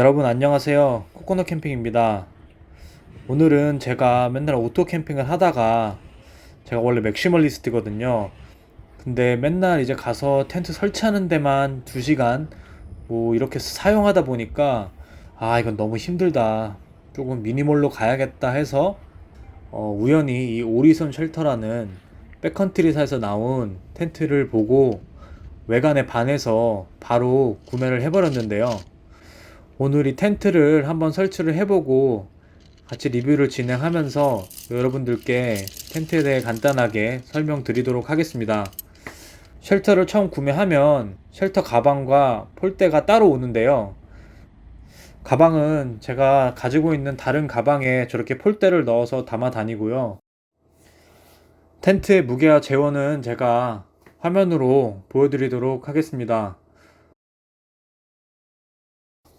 여러분 안녕하세요. 코코넛 캠핑입니다. 오늘은 제가 맨날 오토 캠핑을 하다가 제가 원래 맥시멀리스트거든요. 근데 맨날 이제 가서 텐트 설치하는 데만 2시간 뭐 이렇게 사용하다 보니까 아, 이건 너무 힘들다. 조금 미니멀로 가야겠다 해서 어, 우연히 이 오리선 쉘터라는 백컨트리사에서 나온 텐트를 보고 외관에 반해서 바로 구매를 해버렸는데요. 오늘 이 텐트를 한번 설치를 해보고 같이 리뷰를 진행하면서 여러분들께 텐트에 대해 간단하게 설명드리도록 하겠습니다. 쉘터를 처음 구매하면 쉘터 가방과 폴대가 따로 오는데요. 가방은 제가 가지고 있는 다른 가방에 저렇게 폴대를 넣어서 담아 다니고요. 텐트의 무게와 재원은 제가 화면으로 보여드리도록 하겠습니다.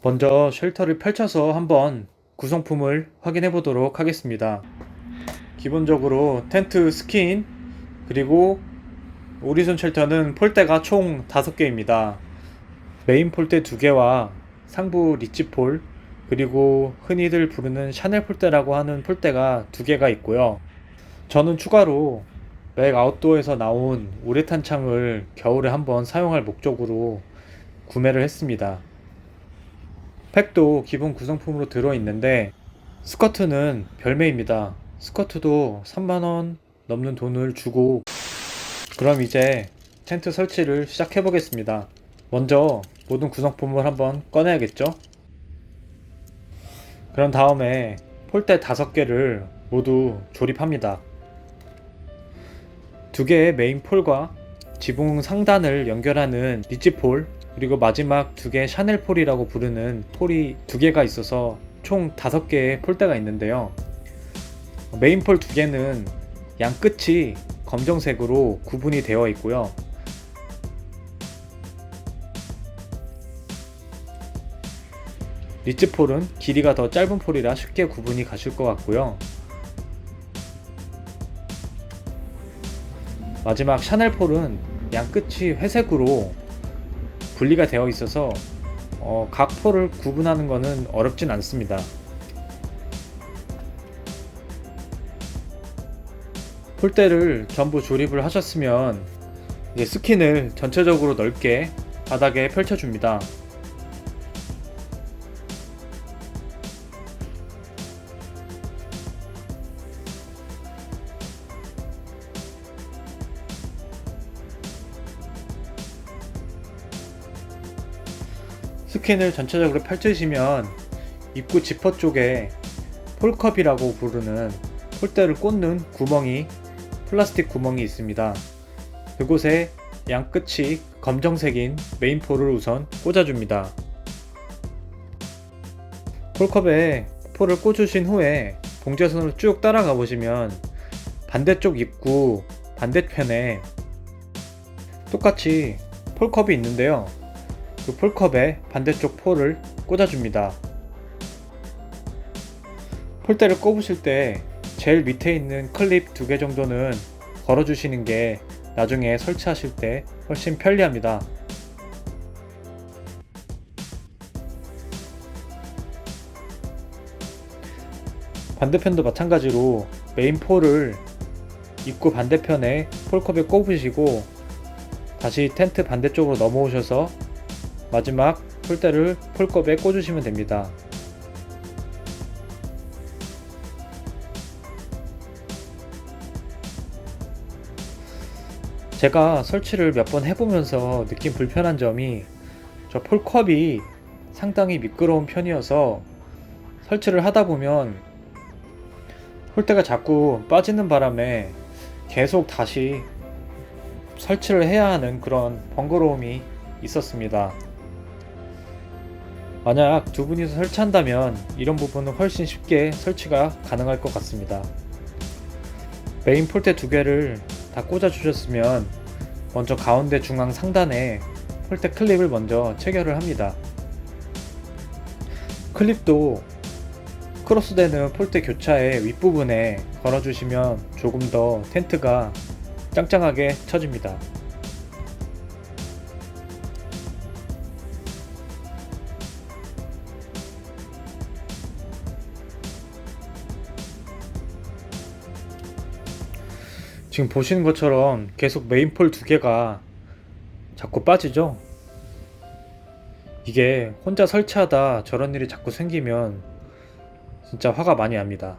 먼저 쉘터를 펼쳐서 한번 구성품을 확인해 보도록 하겠습니다. 기본적으로 텐트 스킨 그리고 오리손 쉘터는 폴대가 총 5개입니다. 메인 폴대 2개와 상부 리치폴 그리고 흔히들 부르는 샤넬 폴대라고 하는 폴대가 2개가 있고요. 저는 추가로 맥 아웃도어에서 나온 우레탄 창을 겨울에 한번 사용할 목적으로 구매를 했습니다. 팩도 기본 구성품으로 들어있는데 스커트는 별매입니다. 스커트도 3만원 넘는 돈을 주고 그럼 이제 텐트 설치를 시작해 보겠습니다. 먼저 모든 구성품을 한번 꺼내야겠죠? 그런 다음에 폴대 5개를 모두 조립합니다. 두 개의 메인 폴과 지붕 상단을 연결하는 리치폴 그리고 마지막 두 개의 샤넬 폴이라고 부르는 폴이 두 개가 있어서 총 다섯 개의 폴대가 있는데요. 메인 폴 두 개는 양 끝이 검정색으로 구분이 되어 있고요. 리치 폴은 길이가 더 짧은 폴이라 쉽게 구분이 가실 것 같고요. 마지막 샤넬 폴은 양 끝이 회색으로 분리가 되어 있어서 어, 각 폴을 구분하는 것은 어렵진 않습니다. 폴대를 전부 조립을 하셨으면 스킨을 전체적으로 넓게 바닥에 펼쳐줍니다. 스킨을 전체적으로 펼치시면 입구 지퍼 쪽에 폴컵이라고 부르는 폴대를 꽂는 구멍이 플라스틱 구멍이 있습니다. 그곳에 양 끝이 검정색인 메인폴을 우선 꽂아줍니다. 폴컵에 폴을 꽂으신 후에 봉제선으로 쭉 따라가 보시면 반대쪽 입구 반대편에 똑같이 폴컵이 있는데요. 그 폴컵에 반대쪽 폴을 꽂아줍니다. 폴대를 꼽으실 때 제일 밑에 있는 클립 두 개 정도는 걸어주시는 게 나중에 설치하실 때 훨씬 편리합니다. 반대편도 마찬가지로 메인 폴을 입구 반대편에 폴컵에 꼽으시고 다시 텐트 반대쪽으로 넘어오셔서 마지막 폴대를 폴컵에 꽂으시면 됩니다. 제가 설치를 몇 번 해보면서 느낀 불편한 점이 저 폴컵이 상당히 미끄러운 편이어서 설치를 하다 보면 폴대가 자꾸 빠지는 바람에 계속 다시 설치를 해야 하는 그런 번거로움이 있었습니다. 만약 두 분이서 설치한다면 이런 부분은 훨씬 쉽게 설치가 가능할 것 같습니다. 메인 폴대 두 개를 다 꽂아 주셨으면 먼저 가운데 중앙 상단에 폴대 클립을 먼저 체결을 합니다. 클립도 크로스되는 폴대 교차의 윗부분에 걸어주시면 조금 더 텐트가 짱짱하게 쳐집니다. 지금 보시는 것처럼 계속 메인폴 두 개가 자꾸 빠지죠? 이게 혼자 설치하다 저런 일이 자꾸 생기면 진짜 화가 많이 납니다.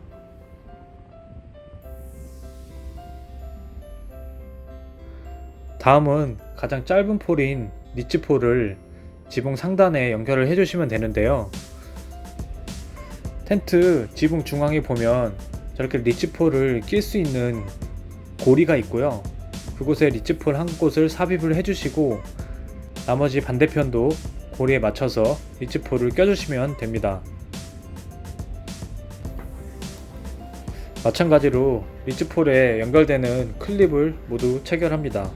다음은 가장 짧은 폴인 니치 폴을 지붕 상단에 연결을 해주시면 되는데요. 텐트 지붕 중앙에 보면 저렇게 리치폴을 낄 수 있는 고리가 있고요. 그곳에 리치폴 한 곳을 삽입을 해주시고 나머지 반대편도 고리에 맞춰서 리치폴을 껴주시면 됩니다. 마찬가지로 리치폴에 연결되는 클립을 모두 체결합니다.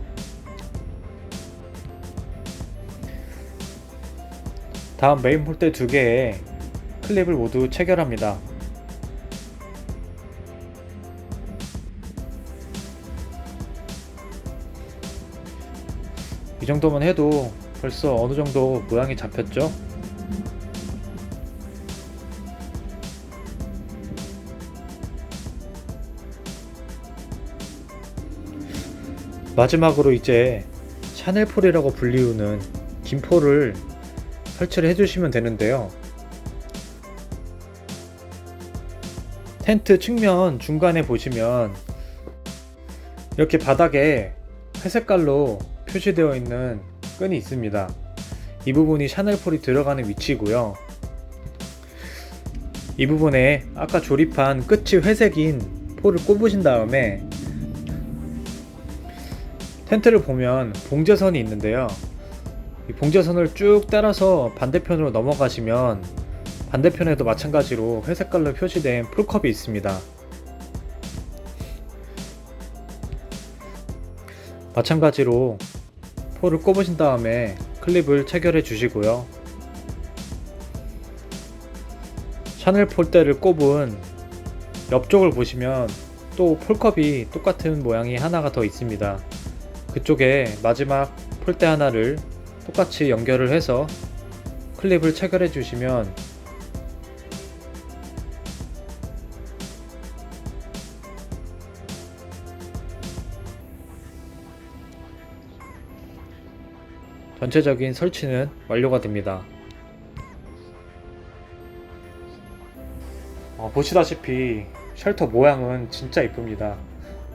다음 메인 폴대 두 개에 클립을 모두 체결합니다. 이 정도만 해도 벌써 어느 정도 모양이 잡혔죠? 마지막으로 이제 샤넬폴이라고 불리우는 긴 폴을 설치를 해주시면 되는데요. 텐트 측면 중간에 보시면 이렇게 바닥에 회색깔로 표시되어 있는 끈이 있습니다. 이 부분이 샤넬폴이 들어가는 위치고요. 이 부분에 아까 조립한 끝이 회색인 폴을 꼽으신 다음에 텐트를 보면 봉제선이 있는데요. 이 봉제선을 쭉 따라서 반대편으로 넘어가시면 반대편에도 마찬가지로 회색깔로 표시된 풀컵이 있습니다. 마찬가지로 폴을 꼽으신 다음에 클립을 체결해 주시고요. 샤넬 폴대를 꼽은 옆쪽을 보시면 또 폴컵이 똑같은 모양이 하나가 더 있습니다. 그쪽에 마지막 폴대 하나를 똑같이 연결을 해서 클립을 체결해 주시면 전체적인 설치는 완료가 됩니다. 어, 보시다시피 쉘터 모양은 진짜 이쁩니다.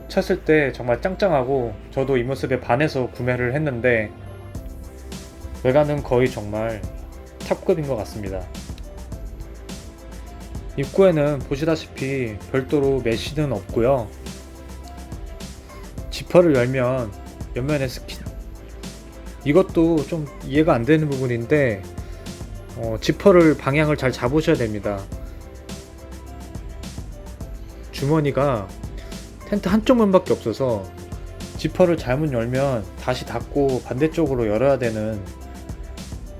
쳤을 때 정말 짱짱하고 저도 이 모습에 반해서 구매를 했는데 외관은 거의 정말 탑급인 것 같습니다. 입구에는 보시다시피 별도로 메쉬는 없고요. 지퍼를 열면 옆면에 스킨 이것도 좀 이해가 안 되는 부분인데 어, 지퍼를 방향을 잘 잡으셔야 됩니다. 주머니가 텐트 한쪽 문밖에 없어서 지퍼를 잘못 열면 다시 닫고 반대쪽으로 열어야 되는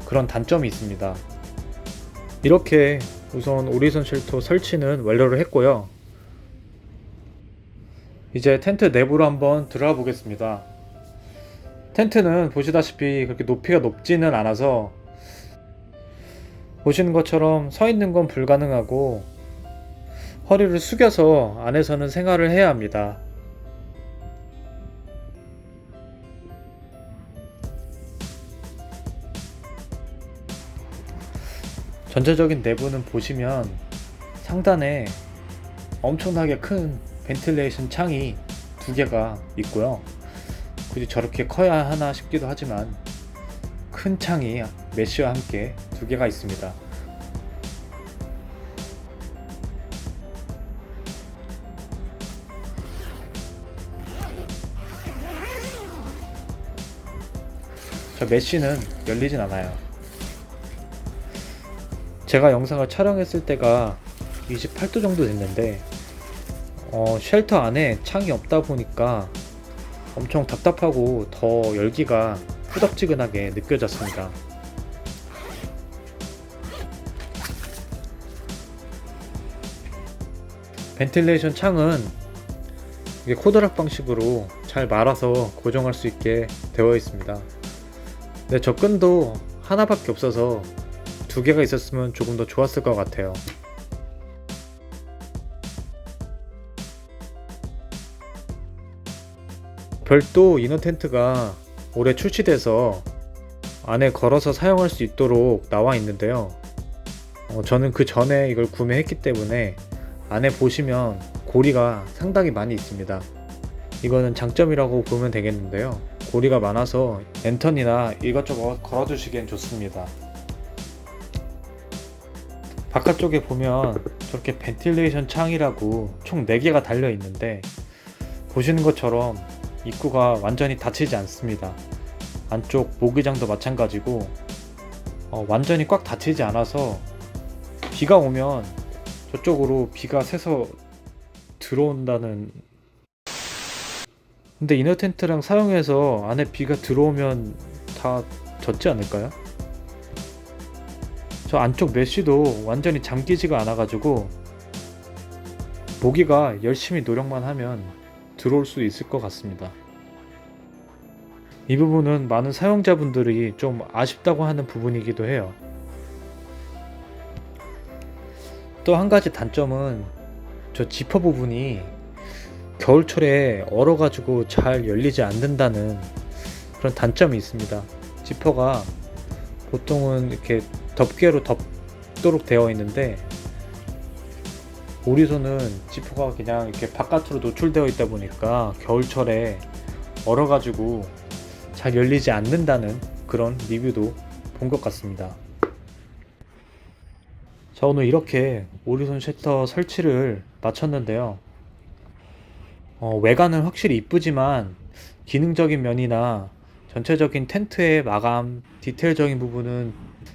그런 단점이 있습니다. 이렇게 우선 오리선 쉘터 설치는 완료를 했고요. 이제 텐트 내부로 한번 들어가 보겠습니다. 텐트는 보시다시피 그렇게 높이가 높지는 않아서 보시는 것처럼 서 있는 건 불가능하고 허리를 숙여서 안에서는 생활을 해야 합니다. 전체적인 내부는 보시면 상단에 엄청나게 큰 벤틸레이션 창이 두 개가 있고요. 굳이 저렇게 커야 하나 싶기도 하지만 큰 창이 메쉬와 함께 두 개가 있습니다. 저 메쉬는 열리진 않아요. 제가 영상을 촬영했을 때가 28도 정도 됐는데 어, 쉘터 안에 창이 없다 보니까 엄청 답답하고 더 열기가 후덥지근하게 느껴졌습니다. 벤틸레이션 창은 이게 코드락 방식으로 잘 말아서 고정할 수 있게 되어 있습니다. 네, 저 끈도 하나밖에 없어서 두 개가 있었으면 조금 더 좋았을 것 같아요. 별도 이너 텐트가 올해 출시돼서 안에 걸어서 사용할 수 있도록 나와 있는데요. 어, 저는 그 전에 이걸 구매했기 때문에 안에 보시면 고리가 상당히 많이 있습니다. 이거는 장점이라고 보면 되겠는데요. 고리가 많아서 랜턴이나 이것저것 걸어두시기엔 좋습니다. 바깥쪽에 보면 저렇게 벤틸레이션 창이라고 총 4개가 달려 있는데 보시는 것처럼 입구가 완전히 닫히지 않습니다. 안쪽 모기장도 마찬가지고 어, 완전히 꽉 닫히지 않아서 비가 오면 저쪽으로 비가 새서 들어온다는 근데 이너 텐트랑 사용해서 안에 비가 들어오면 다 젖지 않을까요? 저 안쪽 메쉬도 완전히 잠기지가 않아가지고 모기가 열심히 노력만 하면 들어올 수 있을 것 같습니다. 이 부분은 많은 사용자분들이 좀 아쉽다고 하는 부분이기도 해요. 또 한 가지 단점은 저 지퍼 부분이 겨울철에 얼어가지고 잘 열리지 않는다는 그런 단점이 있습니다. 지퍼가 보통은 이렇게 덮개로 덮도록 되어 있는데 오리손은 지퍼가 그냥 이렇게 바깥으로 노출되어 있다 보니까 겨울철에 얼어가지고 잘 열리지 않는다는 그런 리뷰도 본 것 같습니다. 자 오늘 이렇게 오리손 셔터 설치를 마쳤는데요. 어, 외관은 확실히 이쁘지만 기능적인 면이나 전체적인 텐트의 마감, 디테일적인 부분은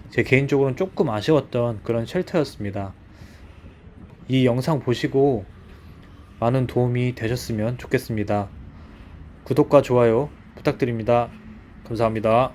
제 개인적으로는 조금 아쉬웠던 그런 쉘터였습니다. 이 영상 보시고 많은 도움이 되셨으면 좋겠습니다. 구독과 좋아요 부탁드립니다. 감사합니다.